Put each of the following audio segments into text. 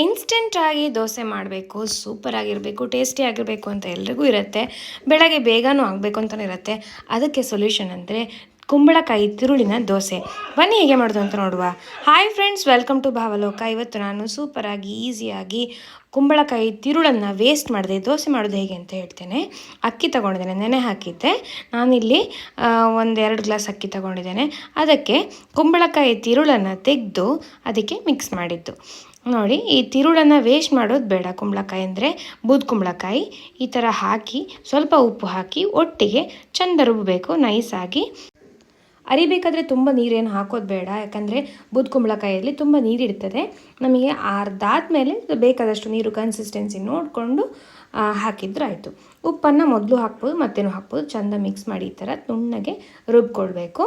ಇನ್ಸ್ಟೆಂಟಾಗಿ ದೋಸೆ ಮಾಡಬೇಕು ಸೂಪರ್ ಆಗಿರಬೇಕು ಟೇಸ್ಟಿ ಆಗಿರಬೇಕು ಅಂತ ಎಲ್ರಿಗೂ ಇರುತ್ತೆ. ಬೆಳಗ್ಗೆ ಬೇಗನೂ ಆಗಬೇಕು ಅಂತಲೂ ಇರುತ್ತೆ. ಅದಕ್ಕೆ ಸೊಲ್ಯೂಷನ್ ಅಂದರೆ ಕುಂಬಳಕಾಯಿ ತಿರುಳಿನ ದೋಸೆ. ಬನ್ನಿ ಹೇಗೆ ಮಾಡೋದು ಅಂತ ನೋಡುವ. Hi friends welcome to Bhavaloka. ಇವತ್ತು ನಾನು ಸೂಪರಾಗಿ ಈಸಿಯಾಗಿ ಕುಂಬಳಕಾಯಿ ತಿರುಳನ್ನು ವೇಸ್ಟ್ ಮಾಡಿದೆ, ದೋಸೆ ಮಾಡೋದು ಹೇಗೆ ಅಂತ ಹೇಳ್ತೇನೆ. ಅಕ್ಕಿ ತಗೊಂಡಿದ್ದೇನೆ, ನೆನೆ ಹಾಕಿದ್ದೆ. ನಾನಿಲ್ಲಿ ಒಂದೆರಡು ಗ್ಲಾಸ್ ಅಕ್ಕಿ ತಗೊಂಡಿದ್ದೇನೆ. ಅದಕ್ಕೆ ಕುಂಬಳಕಾಯಿ ತಿರುಳನ್ನು ತೆಗೆದು ಅದಕ್ಕೆ ಮಿಕ್ಸ್ ಮಾಡಿದ್ದು. ನೋಡಿ, ಈ ತಿರುಳನ್ನು ವೇಸ್ಟ್ ಮಾಡೋದು ಬೇಡ ಕುಂಬಳಕಾಯಿ ಅಂದರೆ ಬೂದ್ ಕುಂಬಳಕಾಯಿ. ಈ ಥರ ಹಾಕಿ, ಸ್ವಲ್ಪ ಉಪ್ಪು ಹಾಕಿ, ಒಟ್ಟಿಗೆ ಚಂದ ರುಬ್ಬಬೇಕು ನೈಸಾಗಿ ಅರಿಬೇಕಾದ್ರೆ ತುಂಬ ನೀರೇನು ಹಾಕೋದು ಬೇಡ. ಯಾಕಂದರೆ ಬೂದ್ ಕುಂಬಳಕಾಯಲ್ಲಿ ತುಂಬ ನೀರಿರ್ತದೆ. ನಮಗೆ ಅರ್ಧಾದ್ಮೇಲೆ ಬೇಕಾದಷ್ಟು ನೀರು ಕನ್ಸಿಸ್ಟೆನ್ಸಿ ನೋಡಿಕೊಂಡು ಹಾಕಿದ್ರೆ ಆಯಿತು. ಉಪ್ಪನ್ನು ಮೊದಲು ಹಾಕ್ಬೋದು, ಮತ್ತೇನು ಹಾಕ್ಬೋದು. ಚೆಂದ ಮಿಕ್ಸ್ ಮಾಡಿ ಈ ಥರ ನುಣ್ಣಗೆ ರುಬ್ಕೊಳ್ಬೇಕು.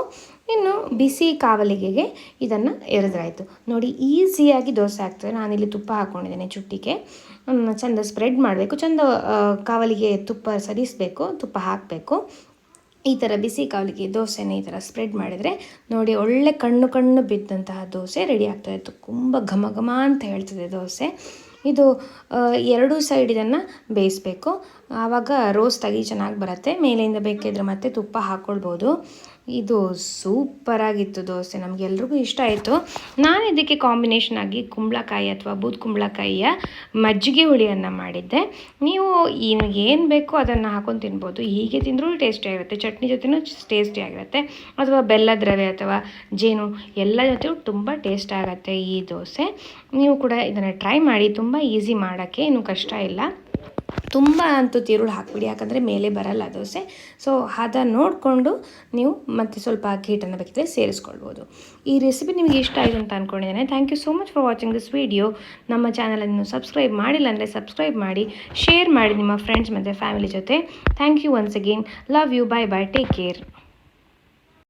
ಇನ್ನು ಬಿಸಿ ಕಾವಲಿಗೆಗೆ ಇದನ್ನು ಎರೆದ್ರಾಯಿತು ನೋಡಿ, ಈಸಿಯಾಗಿ ದೋಸೆ ಆಗ್ತದೆ. ನಾನಿಲ್ಲಿ ತುಪ್ಪ ಹಾಕ್ಕೊಂಡಿದ್ದೇನೆ ಚುಟ್ಟಿಗೆ. ಚೆಂದ ಸ್ಪ್ರೆಡ್ ಮಾಡಬೇಕು. ಚೆಂದ ಕಾವಲಿಗೆ ತುಪ್ಪ ಸರಿಸಬೇಕು, ತುಪ್ಪ ಹಾಕಬೇಕು. ಈ ಥರ ಬಿಸಿ ಕಾವಲಿಗೆ ದೋಸೆನ ಈ ಥರ ಸ್ಪ್ರೆಡ್ ಮಾಡಿದರೆ ನೋಡಿ ಒಳ್ಳೆ ಕಣ್ಣು ಕಣ್ಣು ಬಿದ್ದಂತಹ ದೋಸೆ ರೆಡಿ ಆಗ್ತಾಯಿತ್ತು ತುಂಬ ಘಮ ಘಮ ಅಂತ ಹೇಳ್ತದೆ ದೋಸೆ. ಇದು ಎರಡೂ ಸೈಡ್ ಇದನ್ನು ಬೇಯಿಸಬೇಕು. ಆವಾಗ ರೋಸ್ಟಾಗಿ ಚೆನ್ನಾಗಿ ಬರುತ್ತೆ. ಮೇಲೆಯಿಂದ ಬೇಕಿದ್ರೆ ಮತ್ತೆ ತುಪ್ಪ ಹಾಕ್ಕೊಳ್ಬೋದು ಇದು ಸೂಪರಾಗಿತ್ತು ದೋಸೆ. ನಮಗೆಲ್ರಿಗೂ ಇಷ್ಟ ಆಯಿತು. ನಾನು ಇದಕ್ಕೆ ಕಾಂಬಿನೇಷನ್ ಆಗಿ ಕುಂಬಳಕಾಯಿ ಅಥವಾ ಬೂದ್ ಕುಂಬಳಕಾಯಿಯ ಮಜ್ಜಿಗೆ ಹುಳಿಯನ್ನು ಮಾಡಿದ್ದೆ. ನೀವು ಏನು ಬೇಕೋ ಅದನ್ನು ಹಾಕೊಂಡು ತಿನ್ಬೋದು. ಹೀಗೆ ತಿಂದರೂ ಟೇಸ್ಟಿಯಾಗಿರುತ್ತೆ ಚಟ್ನಿ ಜೊತೆನೂ ಟೇಸ್ಟಿಯಾಗಿರುತ್ತೆ ಅಥವಾ ಬೆಲ್ಲದ ರವೆ ಅಥವಾ ಜೇನು ಎಲ್ಲ ಜೊತೆಗೂ ತುಂಬ ಟೇಸ್ಟ್ ಆಗುತ್ತೆ ಈ ದೋಸೆ. ನೀವು ಕೂಡ ಇದನ್ನು ಟ್ರೈ ಮಾಡಿ. ತುಂಬ ಈಸಿ ಮಾಡೋಕ್ಕೆ ಏನು ಕಷ್ಟ ಇಲ್ಲ. ತುಂಬ ಅಂತೂ ತಿರುಳು ಹಾಕ್ಬಿಡಿ, ಯಾಕಂದರೆ ಮೇಲೆ ಬರಲ್ಲ ದೋಸೆ. ಸೊ ಹದ ನೋಡಿಕೊಂಡು ನೀವು ಮತ್ತೆ ಸ್ವಲ್ಪ ಅಕ್ಕಿ ಹಿಟ್ಟನ್ನು ಬೇಕಿದ್ರೆ ಸೇರಿಸ್ಕೊಳ್ಬೋದು. ಈ ರೆಸಿಪಿ ನಿಮಗೆ ಇಷ್ಟ ಆಯಿತು ಅಂತ ಅಂದ್ಕೊಂಡಿದ್ದೇನೆ thank you so much for watching this video ನಮ್ಮ ಚಾನಲನ್ನು ಸಬ್ಸ್ಕ್ರೈಬ್ ಮಾಡಿಲ್ಲ ಅಂದರೆ ಸಬ್ಸ್ಕ್ರೈಬ್ ಮಾಡಿ ಶೇರ್ ಮಾಡಿ ನಿಮ್ಮ ಫ್ರೆಂಡ್ಸ್ ಮತ್ತು ಫ್ಯಾಮಿಲಿ ಜೊತೆ. Thank you once again love you bye bye take care